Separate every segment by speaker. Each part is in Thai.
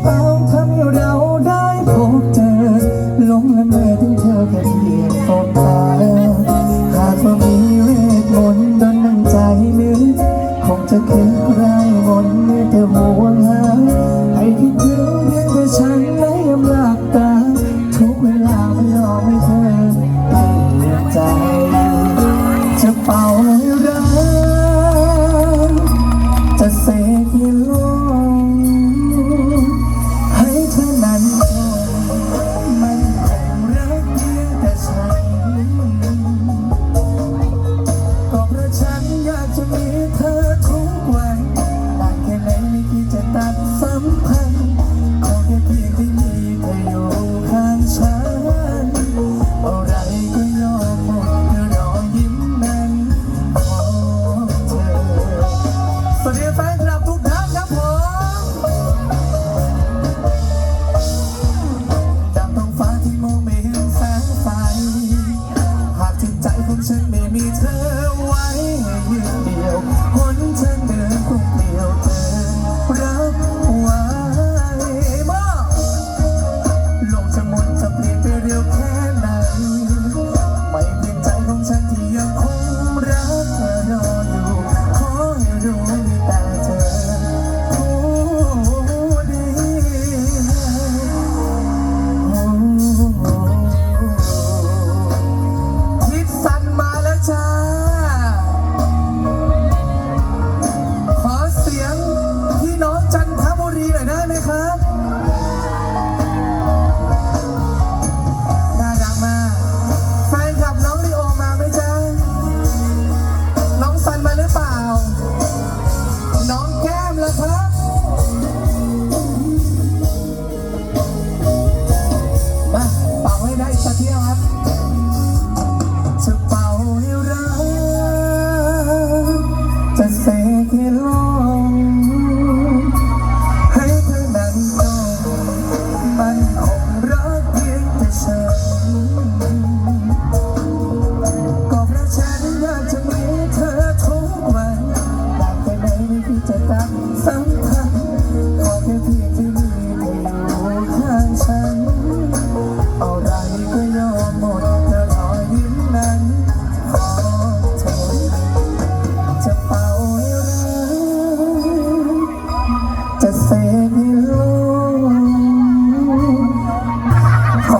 Speaker 1: ชคชะตาทำให้เราได้พบเจอหลงละเมอถึงเธอแค่เพียงสบตาหากว่ามีเวทมนต์ดนน้ำใจนึกคงจะคืนไรมนต์เม่แต่ห่วงหาให้คิดถึงเพียงแต่ฉันในยามหลับตาทุกเวลาไม่ยอมให้เธอ ค่ไหนไม่จะตัดสัมพันธ์ขอแค่เพียงที่มีเธออยู่ข้างฉันอะไรก็ยอมหมดเพื่อรอยยิ้มนั้นของเธอสวัสดีแฟนคลับทุกท่านครับผมดังท้องฟ้าที่มองไม่เห็นแสงไฟหากจิตใจของฉันไม่มีเธอไว้ให้ยืนเดียวหนทางเดินคงเปลี่ยว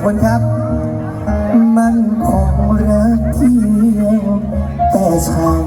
Speaker 1: อบคุณครับ มันของรักเดียวแต่ฉัน